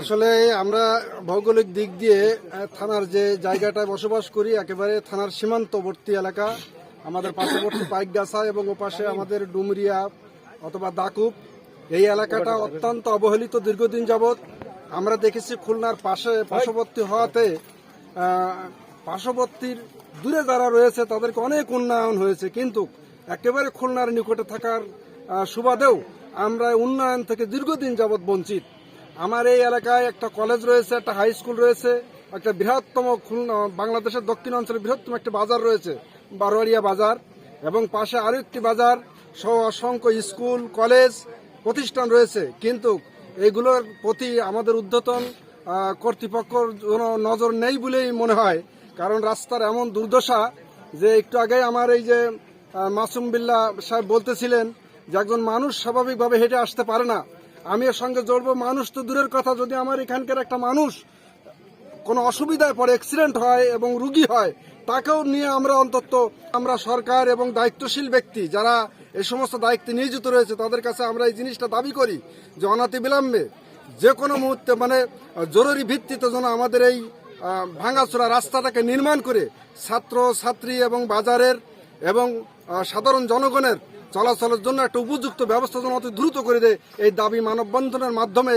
আসলে আমরা ভৌগোলিক দিক দিয়ে থানার যে জায়গাটায় বসবাস করি একেবারে থানার সীমান্তবর্তী এলাকা। আমাদের পার্শ্ববর্তী পাইকগাছা এবং ওপাশে আমাদের ডুমরিয়া অথবা দাকুপ। এই এলাকাটা অত্যন্ত অবহেলিত দীর্ঘদিন যাবৎ। আমরা দেখেছি খুলনার পাশে পার্শ্ববর্তী হওয়াতে পার্শ্ববর্তীর দূরে যারা রয়েছে তাদেরকে অনেক উন্নয়ন হয়েছে। কিন্তু একেবারে খুলনার নিকটে থাকার সুবাদেও আমরা উন্নয়ন থেকে দীর্ঘদিন যাবৎ বঞ্চিত। আমার এই এলাকায় একটা কলেজ রয়েছে, একটা হাই স্কুল রয়েছে, একটা বৃহত্তম খুলনা, বাংলাদেশের দক্ষিণ অঞ্চলে বৃহত্তম একটা বাজার রয়েছে, বারোয়ারিয়া বাজার। এবং পাশে আরও একটি বাজার সহ অসংখ্য স্কুল কলেজ প্রতিষ্ঠান রয়েছে। কিন্তু এগুলোর প্রতি আমাদের উদ্যতন কর্তৃপক্ষর কোনো নজর নেই বলেই মনে হয়। কারণ রাস্তার এমন দুর্দশা যে একটু আগে আমার এই যে মাসুম বিল্লাহ সাহেব বলতেছিলেন যে একজন মানুষ স্বাভাবিকভাবে হেঁটে আসতে পারে না। আমি এর সঙ্গে জড়বো। মানুষ তো দূরের কথা, যদি আমার এখানকার একটা মানুষ কোনো অসুবিধায় পড়ে অ্যাক্সিডেন্ট হয় এবং রুগী হয়, তাকেও নিয়ে আমরা অন্তত আমরা সরকার এবং দায়িত্বশীল ব্যক্তি যারা এই সমস্ত দায়িত্বে নিয়োজিত রয়েছে, তাদের কাছে আমরা এই জিনিসটা দাবি করি যে অনাতি বিলম্বে যে কোনো মুহূর্তে মানে জরুরি ভিত্তিতে যেন আমাদের এই ভাঙাচোরা রাস্তাটাকে নির্মাণ করে ছাত্র, ছাত্রী এবং বাজারের এবং সাধারণ জনগণের চলাচলের জন্য একটা উপযুক্ত ব্যবস্থা যেন অতি দ্রুত করে দেয়। এই দাবি মানববন্ধনের মাধ্যমে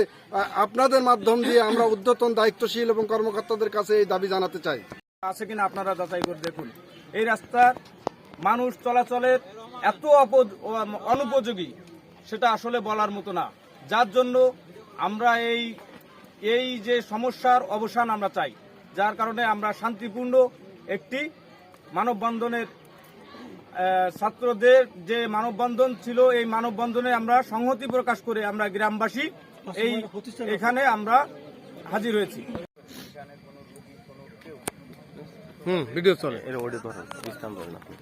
আপনাদের মাধ্যম দিয়ে আমরা উদ্যতন, দায়িত্বশীল এবং কর্মকর্তাদের কাছে এই দাবি জানাতে চাই। আছে কিনা আপনারা যাচাই করে দেখুন। এই রাস্তার মানুষ চলাচলের এত অনুপযোগী, সেটা আসলে বলার মতো না। যার জন্য আমরা এই এই যে সমস্যার অবসান আমরা চাই, যার কারণে আমরা শান্তিপূর্ণ একটি মানববন্ধনের ছাত্রদের যে মানববন্ধন ছিল এই মানববন্ধনে আমরা সংহতি প্রকাশ করে আমরা গ্রামবাসী এই এখানে আমরা হাজির হয়েছি। হুম ভিডিও চলে। এর ওডি ধরো ইসলাম ধরেন আপনি